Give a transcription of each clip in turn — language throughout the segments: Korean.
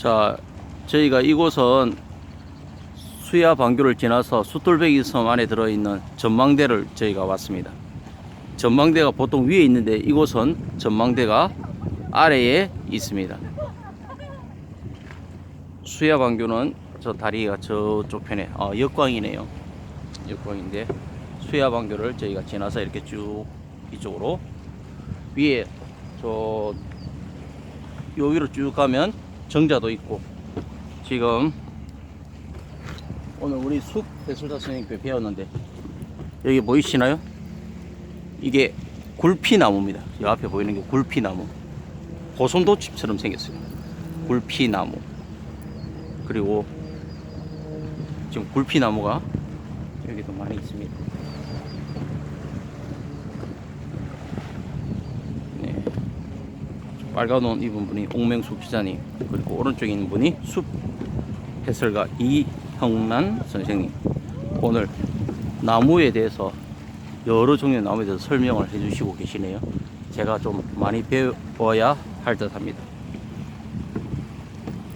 자, 저희가 이곳은 수야 방교를 지나서 숫돌배기 섬 안에 들어있는 전망대를 저희가 왔습니다. 전망대가 보통 위에 있는데 이곳은 전망대가 아래에 있습니다. 수야 방교는 저 다리가 저쪽 편에 어, 역광이네요. 역광인데 수야 방교를 저희가 지나서 이렇게 쭉 이쪽으로 위에 저요 위로 쭉 가면 정자도 있고 지금 오늘 우리 숲 해설자 선생님께 배웠는데 여기 보이시나요? 이게 굴피나무입니다. 이 앞에 보이는 게 굴피나무. 고슴도칩처럼 생겼어요. 굴피나무. 그리고 지금 굴피나무가 여기도 많이 있습니다. 빨간 옷 입은 분이 옥명숙 기자님 그리고 오른쪽에 있는 분이 숲 해설가 이형란 선생님 오늘 나무에 대해서 여러 종류의 나무에 대해서 설명을 해주시고 계시네요 제가 좀 많이 배워야 할 듯 합니다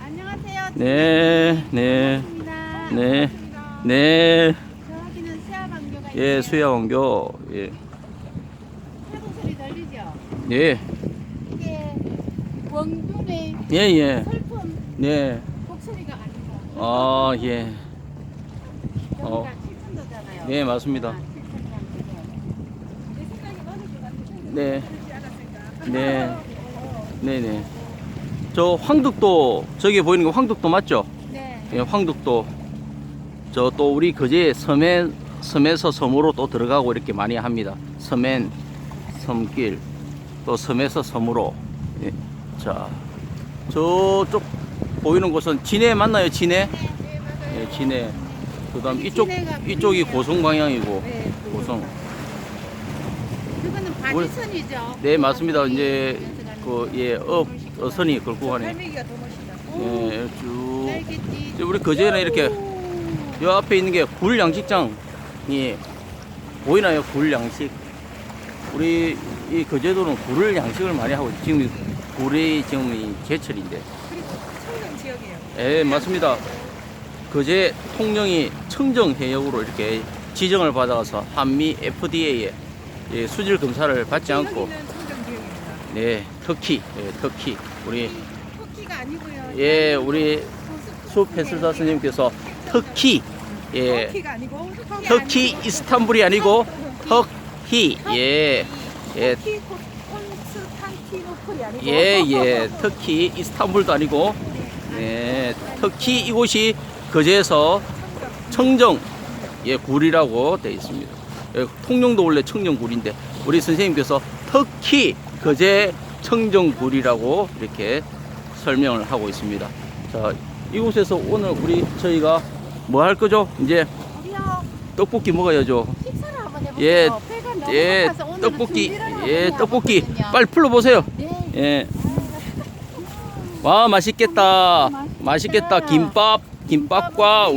안녕하세요. 네, 네, 반갑습니다. 네. 반갑습니다. 네, 저기는 수야방교가 예, 수야원교, 예, 파도 소리 들리죠? 예, 원균의 예, 예, 슬픈 네, 곡소리가 아니고 아, 예, 어. 여기가 칠천도잖아요. 네, 맞습니다. 아, 칠천도인데. 내 생각이 맞을 것 같은데 네. 그러지 않았을까? 네. 어, 네, 네. 저 황덕도 저기 보이는 게 황덕도 맞죠? 네. 예, 황덕도 저 또 우리 그제 섬에 섬에서 섬으로 또 들어가고 이렇게 많이 합니다. 섬엔 섬길 또 섬에서 섬으로 예. 자 저쪽 보이는 곳은 진해 맞나요? 진해? 네, 네. 예, 진해. 그다음 이쪽 이쪽이. 고성 방향이고 네, 고성. 그거는 바지선이죠. 네 맞습니다. 이제 그예업 어 선이 걸고 가네. 갈매기가 더 멋있다. 예, 쭉. 이제 우리 그제는 이렇게 요 앞에 있는 게 굴 양식장이 보이나요? 굴 양식. 우리 이 거제도는 굴을 양식을 많이 하고 있- 지금 굴이 지금 이 제철인데. 그리고 청정 지역이에요. 예, 맞습니다. 거제 통영이 청정 해역으로 이렇게 지정을 받아서 한미 FDA에 예, 수질 검사를 받지 않고 청정 지역입니다. 네, 터키, 예, 터키. 우리 터키가 아니고요. 예, 우리 숲 해설사 스님께서 터키 예, 터키가 아니고 터키 이스탄불이 아니고 터키 예, 예, 터키 콘스탄티노플이 아니고 예, 예, 터키 이스탄불도 아니고 네, 터키 이곳이 거제에서 청정 예 굴이라고 되어 있습니다. 예, 통영도 원래 청정 굴인데 우리 선생님께서 터키 거제 청정 굴이라고 이렇게 설명을 하고 있습니다. 자, 이곳에서 오늘 우리 저희가 뭐 할 거죠? 이제 떡볶이 먹어야죠. 예, 예, 떡볶이, 예, 떡볶이. 빨리 풀러 보세요. 네. 예. 와 맛있겠다. 맛있겠다. 김밥, 김밥과.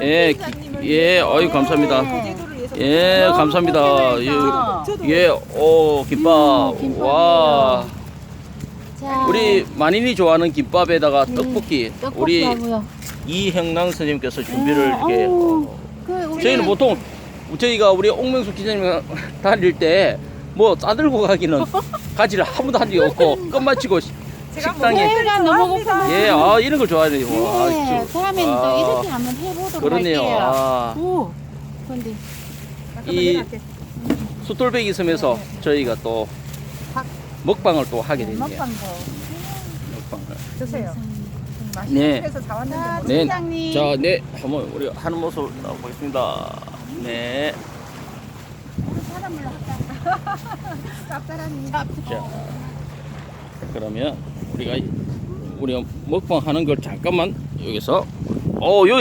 예, 회장님을 예. 어이 감사합니다. 네. 예, 감사합니다. 예, 예, 오 김밥. 음. 와, 자, 우리 만인이 좋아하는 김밥에다가 네, 떡볶이. 떡볶이 우리 하고요. 이형랑 선생님께서 준비를 네, 이렇게. 어, 그 우리 저희는 보통 저희가 우리 옥명수 기자님 다닐 때 뭐 싸들고 가기는 가지를 한 번도 한 적이 없고 끝마치고 시- 식당에 배가 너무 고파. 예, 아 이런 걸 좋아해요. 와, 네. 다음에는 아, 또 이렇게 한번 해보도록 그러네요. 할게요. 아, 오, 근데 이 숫돌배기 섬에서 저희가 또 박- 먹방을 또 하게 됐네요. 먹방도 먹방을. 드세요. 네. 다 왔는데 자, 뭐. 네. 팀장님. 자, 네, 한번 우리 하는 모습 보겠습니다. 네, 사람을 할까? 짭짤하니. 자, 그러면 우리가 우리가 먹방 하는 걸 잠깐만 여기서 어 여기